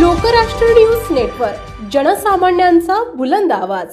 Lokrashtra news network जनसामान्यांचा बुलंद आवाज.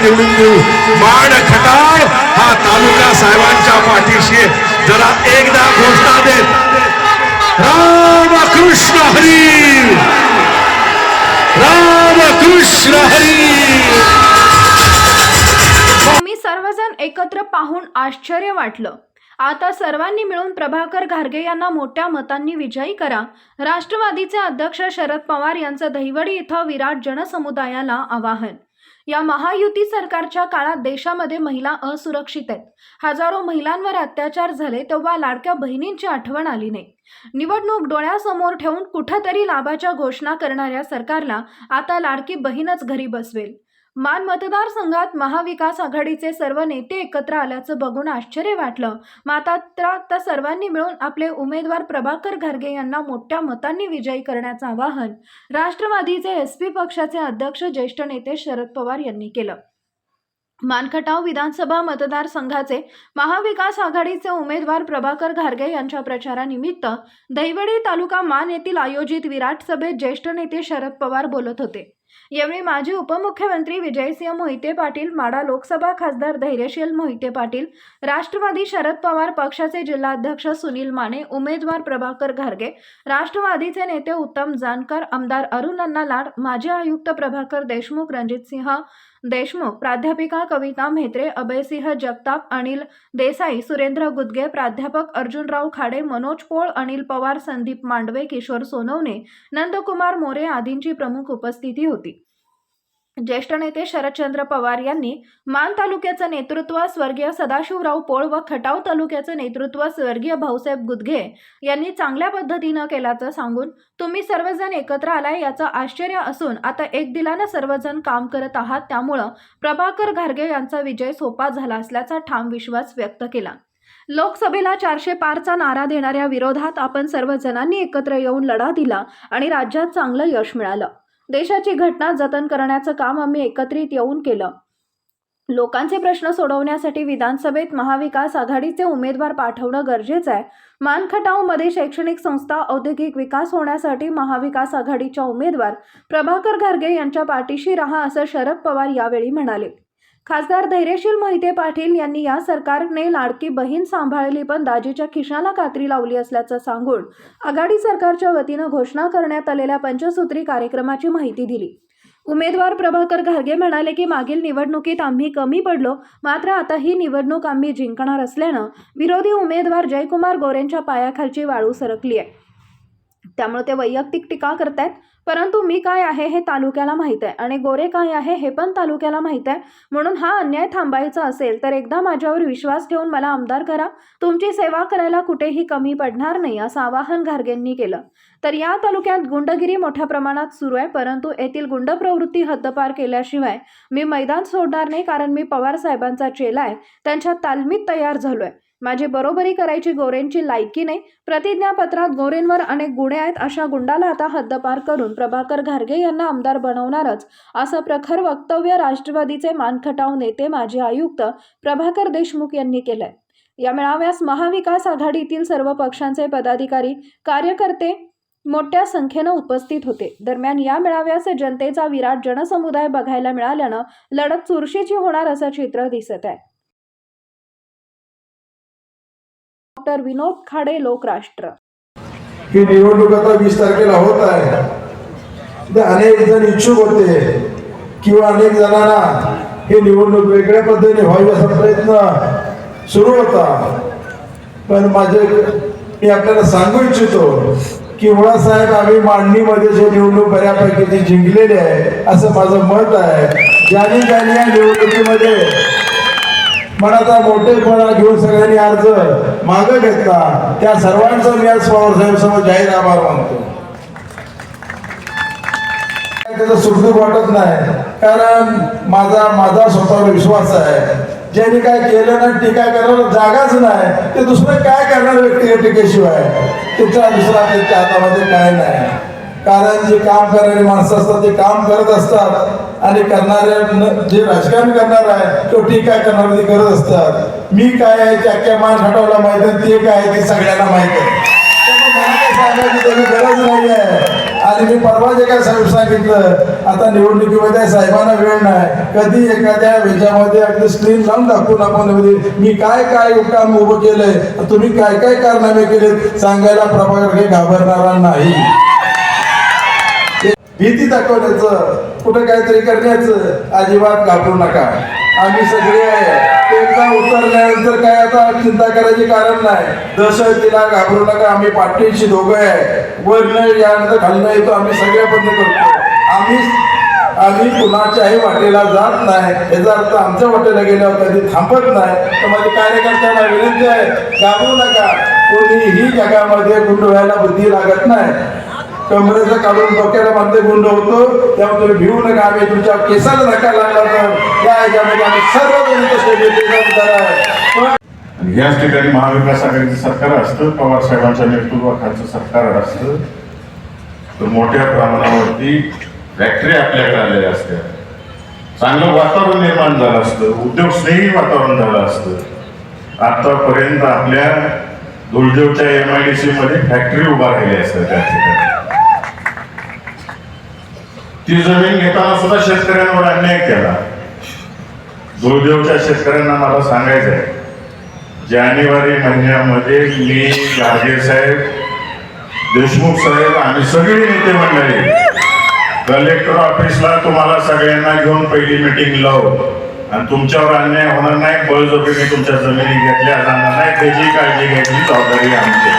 निवडून देऊ माड खटाळ हा तालुका साहेबांच्या पाठीशी पाहून आश्चर्य वाटलं. आता सर्वांनी मिळून प्रभाकर घारगे यांना मोठ्या मतांनी विजयी करा. राष्ट्रवादीचे अध्यक्ष शरद पवार यांचं दहिवडी इथं विराट जनसमुदायाला आवाहन. या महायुती सरकारच्या काळात देशामध्ये महिला असुरक्षित आहेत. हजारो महिलांवर अत्याचार झाले तेव्हा लाडक्या बहिणींची आठवण आली नाही. निवडणूक डोळ्यासमोर ठेवून कुठंतरी लाभाच्या घोषणा करणाऱ्या सरकारला आता लाडकी बहीणच घरी बसवेल. मान मतदारसंघात महाविकास आघाडीचे सर्व नेते एकत्र आल्याचं बघून आश्चर्य वाटलं. मात्र आता सर्वांनी मिळून आपले उमेदवार प्रभाकर घरगे यांना मोठ्या मतांनी विजयी करण्याचं आवाहन राष्ट्रवादीचे एस पी पक्षाचे अध्यक्ष ज्येष्ठ नेते शरद पवार यांनी केलं. मानखटाव विधानसभा मतदारसंघाचे महाविकास आघाडीचे उमेदवार प्रभाकर घारगे यांच्या प्रचारानिमित्त दैवडी तालुका मान येथील आयोजित विराट सभेत ज्येष्ठ नेते शरद पवार बोलत होते. यावेळी माजी उपमुख्यमंत्री विजयसिंह मोहिते पाटील माडा लोकसभा खासदार धैर्यशील मोहिते पाटील राष्ट्रवादी शरद पवार पक्षाचे जिल्हाध्यक्ष सुनील माने उमेदवार प्रभाकर घारगे राष्ट्रवादीचे नेते उत्तम जानकर आमदार अरुण अण्णा लाड माजी आयुक्त प्रभाकर देशमुख रणजितसिंह देशमुख प्राध्यापिका कविता म्हेत्रे अभयसिंह जगताप अनिल देसाई सुरेंद्र गुदगे प्राध्यापक अर्जुनराव खाडे मनोज पोळ अनिल पवार संदीप मांडवे किशोर सोनवणे नंदकुमार मोरे आदींची प्रमुख उपस्थिती होती. ज्येष्ठ नेते शरदचंद्र पवार यांनी मान तालुक्याचं नेतृत्व स्वर्गीय सदाशिवराव पोळ व खटाव तालुक्याचं नेतृत्व स्वर्गीय भाऊसाहेब गुदगे यांनी चांगल्या पद्धतीनं केल्याचं सांगून तुम्ही सर्वजण एकत्र आलाय याचं आश्चर्य असून आता एक दिलानं सर्वजण काम करत आहात त्यामुळं प्रभाकर घारगे यांचा विजय सोपा झाला असल्याचा ठाम विश्वास व्यक्त केला. लोकसभेला चारशे पारचा नारा देणाऱ्या विरोधात आपण सर्वजणांनी एकत्र येऊन लढा दिला आणि राज्यात चांगलं यश मिळालं. देशाची घटना जतन करण्याचं काम आम्ही एकत्रित येऊन केलं. लोकांचे प्रश्न सोडवण्यासाठी विधानसभेत महाविकास आघाडीचे उमेदवार पाठवणं गरजेचं आहे. मानखटावमध्ये शैक्षणिक संस्था औद्योगिक विकास होण्यासाठी महाविकास आघाडीच्या उमेदवार प्रभाकर घारगे यांच्या पाठीशी राहा असं शरद पवार यावेळी म्हणाले. खासदार धैर्यशील मोहिते पाटील यांनी या सरकारने लाडकी बहीण सांभाळली पण दाजीच्या खिशाला कात्री लावली असल्याचं सांगून आघाडी सरकारच्या वतीनं घोषणा करण्यात आलेल्या पंचसूत्री कार्यक्रमाची माहिती दिली. उमेदवार प्रभाकर घारगे म्हणाले की मागील निवडणुकीत आम्ही कमी पडलो मात्र आता ही निवडणूक आम्ही जिंकणार असल्यानं विरोधी उमेदवार जयकुमार गोरेंच्या पायाखालची वाळू सरकली आहे त्यामुळे ते वैयक्तिक टीका करतायत. परंतु मी काय आहे हे तालुक्याला माहीत आहे आणि गोरे काय आहे हे पण तालुक्याला माहीत आहे. म्हणून हा अन्याय थांबायचा असेल तर एकदा माझ्यावर विश्वास ठेवून मला आमदार करा. तुमची सेवा करायला कुठेही कमी पडणार नाही असं आवाहन घारगेंनी केलं. तर या तालुक्यात गुंडगिरी मोठ्या प्रमाणात सुरू आहे परंतु येथील गुंड प्रवृत्ती हद्दपार केल्याशिवाय मी मैदान सोडणार नाही कारण मी पवार साहेबांचा चेला आहे. त्यांच्या तालमीत तयार झालो आहे माझी बरोबरी करायची गोरेंची लायकी नाही. प्रतिज्ञापत्रात गोरेंवर अनेक गुन्हे आहेत अशा गुंडाला आता हद्दपार करून प्रभाकर घारगे यांना आमदार बनवणारच. असं प्रखर वक्तव्य राष्ट्रवादीचे मानखटाव नेते माजी आयुक्त प्रभाकर देशमुख यांनी केलंय. या मेळाव्यास महाविकास आघाडीतील सर्व पक्षांचे पदाधिकारी कार्यकर्ते मोठ्या संख्येनं उपस्थित होते. दरम्यान या मेळाव्यास जनतेचा विराट जनसमुदाय बघायला मिळाल्यानं लढत चुरशीची होणार असं चित्र दिसत आहे. डॉक्टर विनोद खाडे लोकराष्ट्र. ही निवडणूक आता वीस तारखेला होत आहे. अनेक जण इच्छुक होते किंवा अनेक जणांना ही निवडणूक वेगळ्या पद्धतीने व्हावी असा प्रयत्न सुरू होता. पण माझे मी आपल्याला सांगू इच्छितो की मुळासाहेब आम्ही मांडणीमध्ये जे निवडणूक बऱ्यापैकी जिंकलेली आहे असं माझं मत आहे. ज्यांनी ज्यांनी या निवडणुकीमध्ये मनाचा मोठेपणा घेऊन सगळ्यांनी अर्ज मागं घेतला. त्या सर्वांचा मी आज पवार साहेब समोर जाहीर आभार मानतो. त्याचं सुखदुःख वाटत नाही. कारण माझा माझा स्वतःवर विश्वास आहे. ज्यांनी काय केलं ना टीका करायला जागाच नाही. ते दुसरं काय करणार व्यक्ती टीकेशिवाय? तुमचा दुसरा त्याच्या हातामध्ये काय नाही. कारण जे काम करणारे माणसं असतात ते काम करत असतात. आणि करणाऱ्या जे राजकारण करणार आहे तो टीका करणार ते करत असतात. मी काय आहे ते अख्ख्या मान हटवला माहीत आहे ते काय आहे ते सगळ्यांना माहीत आहे. गरज नाही आहे. आणि मी परवा जे काय साहेब सांगितलं आता निवडणुकीमध्ये साहेबांना वेळ नाही. कधी एखाद्या ह्याच्यामध्ये अगदी स्क्रीन लावून दाखवून आपण म्हणजे मी काय काय काम उभं केलंय तुम्ही काय काय कारनामे केलेत सांगायला प्रभाकर काही घाबरणारा नाही. भीती दाखवण्याचं कुठं काहीतरी करण्याचं अजिबात घाबरू नका. आम्ही सगळे आहे. एकदा उतरल्यानंतर काय आता चिंता करायची कारण नाही. दहशतीला घाबरू नका. आम्ही पाठीशी दोघं आहे. वरनं यानंतर घालणं येतो. आम्ही सगळ्या बंद करतो. आम्ही आम्ही कुणाच्याही वाटेला जात नाही. याचा अर्थ आमच्या वाटेला गेल्यावर कधी थांबत नाही. तर माझ्या कार्यकर्त्यांना विनंती आहे घाबरू नका. कोणीही जगामध्ये गुंड व्हायला बुद्धी लागत नाही. कमरेचं काढून डोक्याला बांधे गुंड होतो. त्यामुळे तुम्ही भिवू नका आम्ही तुमच्या केसाला धक्का लागला तर या याच्यामध्ये आम्ही सर्व आणि याच ठिकाणी महाविकास आघाडीचं सरकार असतं पवार साहेबांच्या नेतृत्वाखालचं सरकार असतं. तर मोठ्या प्रमाणावरती फॅक्टरी आपल्याकडे आलेल्या असत्या. चांगलं वातावरण निर्माण झालं असतं उद्योग स्नेही वातावरण झालं असतं. आतापर्यंत आपल्या दुर्देवच्या एम आय डी सी मध्ये फॅक्टरी उभा राहिली असतात त्या ठिकाणी. ती जमीन घेताना सुद्धा शेतकऱ्यांवर अन्याय केला. दुर्देवच्या शेतकऱ्यांना मला सांगायचं आहे जानेवारी महिन्यामध्ये मी गाडगे साहेब देशमुख साहेब आणि सगळी नेते मंडळी कलेक्टर ऑफिसला तुम्हाला सगळ्यांना घेऊन पहिली मिटिंग लावू. आणि तुमच्यावर अन्याय होणार नाही बळजबरीने तुमच्या जमिनी घेतल्या जाणार नाही त्याची काळजी घ्यायची जबाबदारी आमची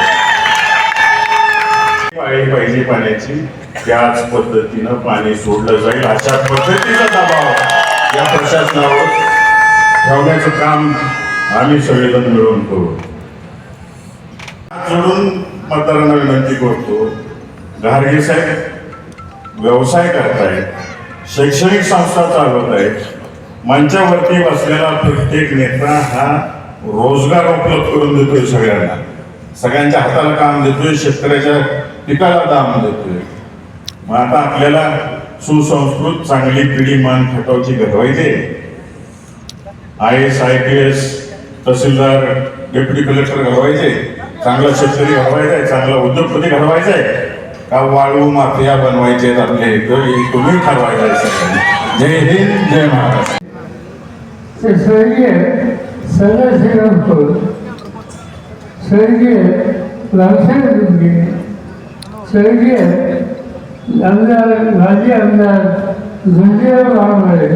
आहे. पाहिजे पाण्याची त्याच पद्धतीनं पाणी सोडलं जाईल अशा पद्धतीचा दबाव या प्रशासनावर ठेवण्याचं काम आम्ही सगळेजण मिळून करू हात जोडून मतदारांना विनंती करतो गार्गे साहेब व्यवसाय करतायत शैक्षणिक संस्था चालवत आहेत मंचावरती बसलेला प्रत्येक नेता हा रोजगार उपलब्ध करून देतोय सगळ्यांना सगळ्यांच्या हाताला काम देतोय शेतकऱ्याच्या पिकाला दाम देतोय मग आता आपल्याला सुसंस्कृत चांगली पिढी मान खटावची घडवायचे I S I P S tehsildar deputy collector घडवायचे चांगला शेतकरी घडवायचा आहे चांगला उद्योगपती घडवायचा आहे. का वाळू माफिया बनवायचे आहेत आपल्या इथं? तुम्ही ठरवायचा आहे जय हिंद जय महाराष्ट्र. स्वर्गीय सदाशिवपूर स्वर्गीय दुर्गे आमदार माजी आमदार गुंजीराव महामळे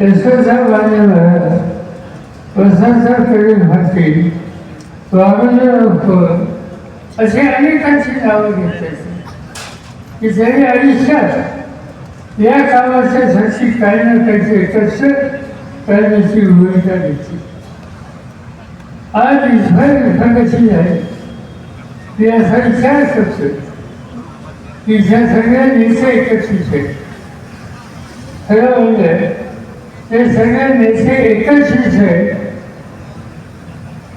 यशवंतराव माने महाराज वसंतराव कवी भारती वामनराव असे अनेकांची नावं घेतली. की जरी आयुष्यात या कामाच्यासाठी काही ना काहीतरी कष्ट करण्याची भूमिका घेतली. आज ईश्वर विभागाची आहे. ती असा विचार करतो की ज्या सगळ्या नेते एकत्रित आहेत. खरं म्हणजे ते सगळे नेते एकत्रित आहेत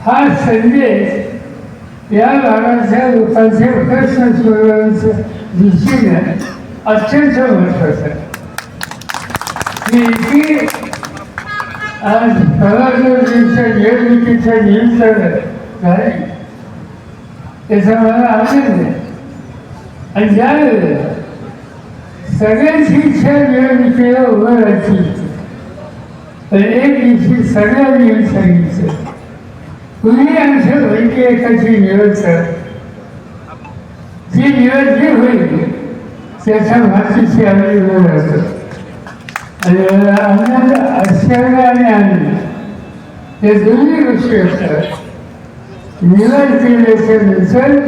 हा संदेश या भागाच्या लोकांचे प्रश्न सोडवण्याच्या दृष्टीने अत्यंत महत्त्वाचा आहे. की इतकी आज प्रवासोद्योगीच्या निवडणुकीच्या नियंत्रण झाली त्याचा मला आनंद आहे. आणि ज्यावेळेला सगळ्यांची इच्छा निवडणुकीला उभं राहायची तर एक दिवशी सगळ्यांनी सांगितलं. तुम्ही आमच्या पैकी एकाची निवड करा? जी निवड जी होईल त्याच्या मातीची आम्ही उभं राहतो. आणि आनंद आश्चर्य आणि आनंद. हे दोन्ही गोष्टी असतात. निवड केल्याच्यानंतर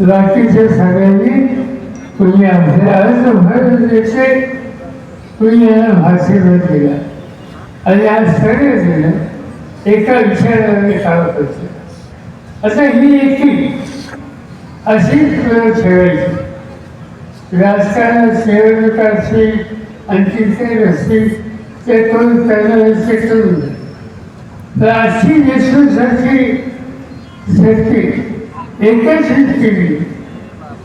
बाकीच्या सगळ्यांनी कुणी आमच्या अर्ज भरून यांना भाषेवर दिला आणि आज सगळे जण एका विचाराने काम करतो आता ही एकी अशीच वेळ ठेवायची राजकारण निवडणुकाची आणखी काही असतील ते करून त्यांना ते करून तर अशी नेसूसारखी शक्ती एकच हिट केली.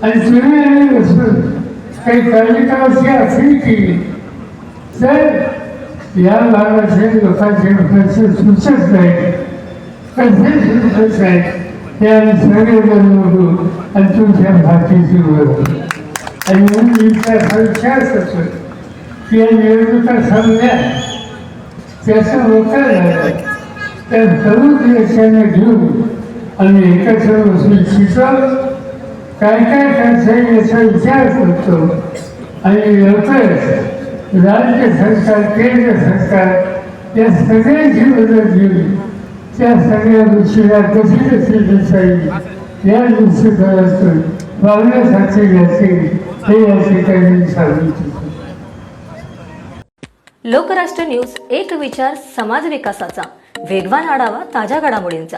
आणि तुम्ही आणि बसून काही तालुक्यावरची असेल की तर या भागातील लोकांचे कसं सुचत नाही. कसे सुचत नाही? ते आम्ही सगळे बघू आणि तुमच्या भाषेची ओळख आणि म्हणून मी त्या विचार करतो की या निवडणुका संपल्या. त्याचा मोठं झाला त्या सर्व देशाने घेऊन आम्ही एकत्र बसून शिकवलं काय काय करता येईल याचा विचार करतो. आणि लवकरच राज्य सरकार केंद्र सरकार या सगळ्यांची मदत घेऊन त्या सगळ्या गोष्टीला कशी कशी देता येईल? या दृष्टिकोनातून वागण्यासाठी घ्यायचे. हे या ठिकाणी सांगू लोकराष्ट्र न्यूज एक विचार समाज विकासाचा. वेगवान आढावा ताज्या घडामोडींचा.